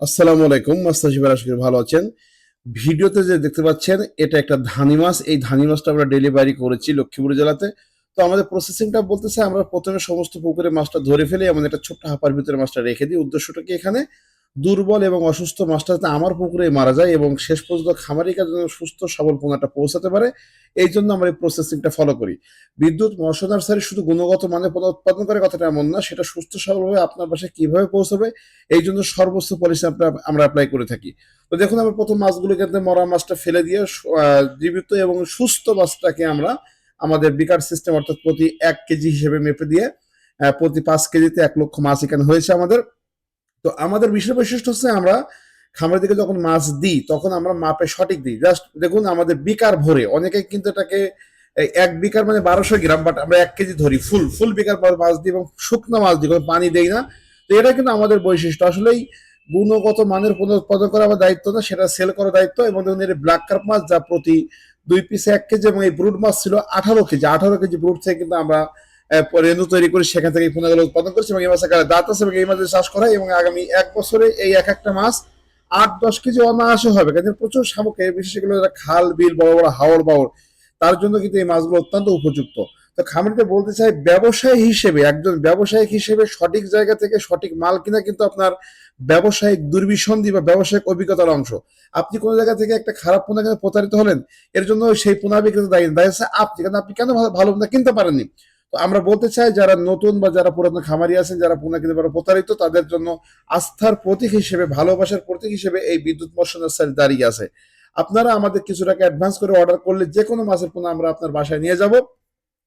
আসসালামু আলাইকুম মাস্তাশিবার আশা ভালো আছেন। ভিডিওতে যে দেখতে পাচ্ছেন, এটা একটা ধানি মাছ। এই ধানি মাছটা আমরা ডেলিভারি করেছি লক্ষ্মীপুর জেলাতে। তো আমাদের প্রসেসিংটা বলতেছে আমরা প্রথমে সমস্ত পুকুরে মাছটা ধরে ফেলে আমাদের একটা ছোট্ট হাঁপার ভিতরে মাছটা রেখে দিই। উদ্দেশ্যটা কি এখানে? দুর্বল এবং অসুস্থ মাছটা যাতে আমার পুকুরে মারা যায় এবং শেষ পর্যন্ত খামারিকা যেন সুস্থ সবল পোনাটা পৌঁছাতে পারে, এই জন্য আমরা এই প্রসেসিংটা ফলো করি। বিদ্যুৎ মৎস্য নার্সারি শুধু গুণগত মানে পোনা উৎপাদন করে কথাটা এমন না, সেটা সুস্থ সবলভাবে আপনার বাসায় কীভাবে পৌঁছাবে, এই জন্য সর্বোচ্চ পলিসি আমরা অ্যাপ্লাই করে থাকি। তো দেখুন, আমরা প্রথম মাছগুলোকে মরা মাছটা ফেলে দিয়ে জীবিত এবং সুস্থ মাছটাকে আমরা আমাদের বিকার সিস্টেম অর্থাৎ প্রতি এক কেজি হিসেবে মেপে দিয়ে প্রতি পাঁচ কেজিতে এক লক্ষ মাছ এখানে হয়েছে আমাদের। তো আমাদের বিশেষ বৈশিষ্ট্য হচ্ছে আমরা খামারের দিকে যখন মাছ দিই, তখন আমরা মাপে সঠিক দিই। জাস্ট দেখুন, আমাদের বিকার ভরে, অনেকে কিন্তু এটাকে এক বিকার মানে বারোশো গ্রাম বাট আমরা এক কেজি ধরি ফুল ফুল বিকার পর মাছ দিই এবং শুকনো মাছ দিই, কোনো পানি দেই না। তো এটা কিন্তু আমাদের বৈশিষ্ট্য। আসলেই গুণগত মানের পুনরুৎপাদন করা আমার দায়িত্ব না, সেটা সেল করার দায়িত্ব এবং দেখুন, এর ব্ল্যাক কার্প মাছ যা প্রতি দুই পিসে এক কেজি এবং এই ব্রুড মাছ ছিল আঠারো কেজি। আঠারো কেজি ব্রুড থেকে কিন্তু আমরা রেণু তৈরি করি সেখান থেকে পোনাগুলো উৎপাদন করছি এবং এই মাছের গায়ে দাঁত আছে এবং এই মাছের চাষ করা এবং আগামী এক বছরে এই এক একটা মাছ আট দশ কেজি অনায়াসে হবে। কারণ প্রচুর বিশেষ খাল, বিল, বড় বড় হাওড় বাওড় তার জন্য কিন্তু এই মাছগুলো অত্যন্ত উপযুক্ত। তো খামারিতে বলতে চাই, ব্যবসায়ী হিসেবে, একজন ব্যবসায়িক হিসেবে সঠিক জায়গা থেকে সঠিক মাল কিনা কিন্তু আপনার ব্যবসায়িক দুর্বিসন্ধি বা ব্যবসায়িক অভিজ্ঞতার অংশ। আপনি কোনো জায়গা থেকে একটা খারাপ পোনা কিনে প্রতারিত হলেন, এর জন্য সেই পোনা বিক্রেতা দায়ী দায়ী আপনি। কারণ আপনি কেন ভালো- ভালো পোনা কিনতে পারেননি? তো আমরা বলতে চাই, যারা নতুন বা যারা পুরাতন খামারি আছেন, যারা পোনা পারে প্রতারিত, তাদের জন্য আস্থার প্রতীক হিসেবে, ভালোবাসার প্রতীক হিসেবে এই বিদ্যুৎ মৎস্য নার্সারি দাঁড়িয়ে আছে। আপনারা আমাদের কিছু টাকা অ্যাডভান্স করে অর্ডার করলে যে কোনো মাছের পোনা আমরা আপনার বাসায় নিয়ে যাব।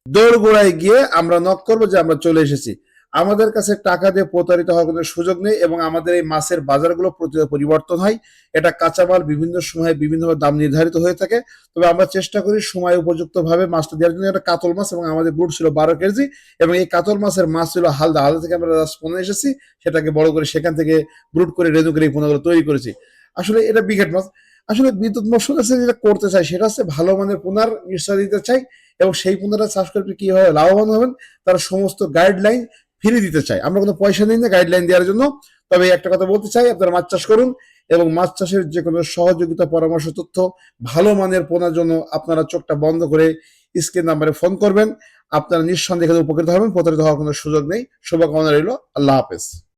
দৌড় গোড়ায় গিয়ে আমরা নক করব যে আমরা চলে এসেছি। আমাদের কাছে টাকা দিয়ে প্রতারিত হওয়ার কোনো সুযোগ নেই এবং আমাদের এই মাছের বাজারগুলো প্রতি পরিবর্তন হয়। এটা কাঁচামাল বিভিন্ন সময়ে বিভিন্নভাবে দাম নির্ধারিত হয়ে থাকে। তবে আমরা চেষ্টা করি সময় উপযুক্ত ভাবে মাছটা দেওয়ার জন্য। একটা কাতল মাছ এবং আমাদের ব্রুড ছিল বারো কেজি এবং এই কাতল মাছের মাছ ছিল হালদা। হালদা থেকে আমরা জাস্ট পোনা এসেছি, সেটাকে বড় করে সেখান থেকে ব্রুড করে রেনু করে এই পোনাগুলো তৈরি করেছি। আসলে এটা বিঘেট মাছ। আসলে বিদ্যুৎ মৎস্য চাষে যেটা করতে চাই সেটা হচ্ছে ভালো মানের পোনার নিশ্চয় দিতে চাই এবং সেই পোনাটা চাষ করে কীভাবে লাভবান হবেন, তার সমস্ত গাইডলাইন ফিরে দিতে চাই। আমরা কোনো পয়সা নিই না গাইডলাইন দেওয়ার জন্য। তবে একটা কথা বলতে চাই, আপনারা মাছ চাষ করুন এবং মাছ চাষের যে কোনো সহযোগিতা, পরামর্শ, তথ্য ভালো মানের পোনার জন্য আপনারা চোখটা বন্ধ করে স্ক্রিন নাম্বারে ফোন করবেন। আপনারা নিঃসন্দেহে উপকৃত হবেন। প্রতারিত হওয়ার কোনো সুযোগ নেই। শুভকামনা রইল। আল্লাহ হাফেজ।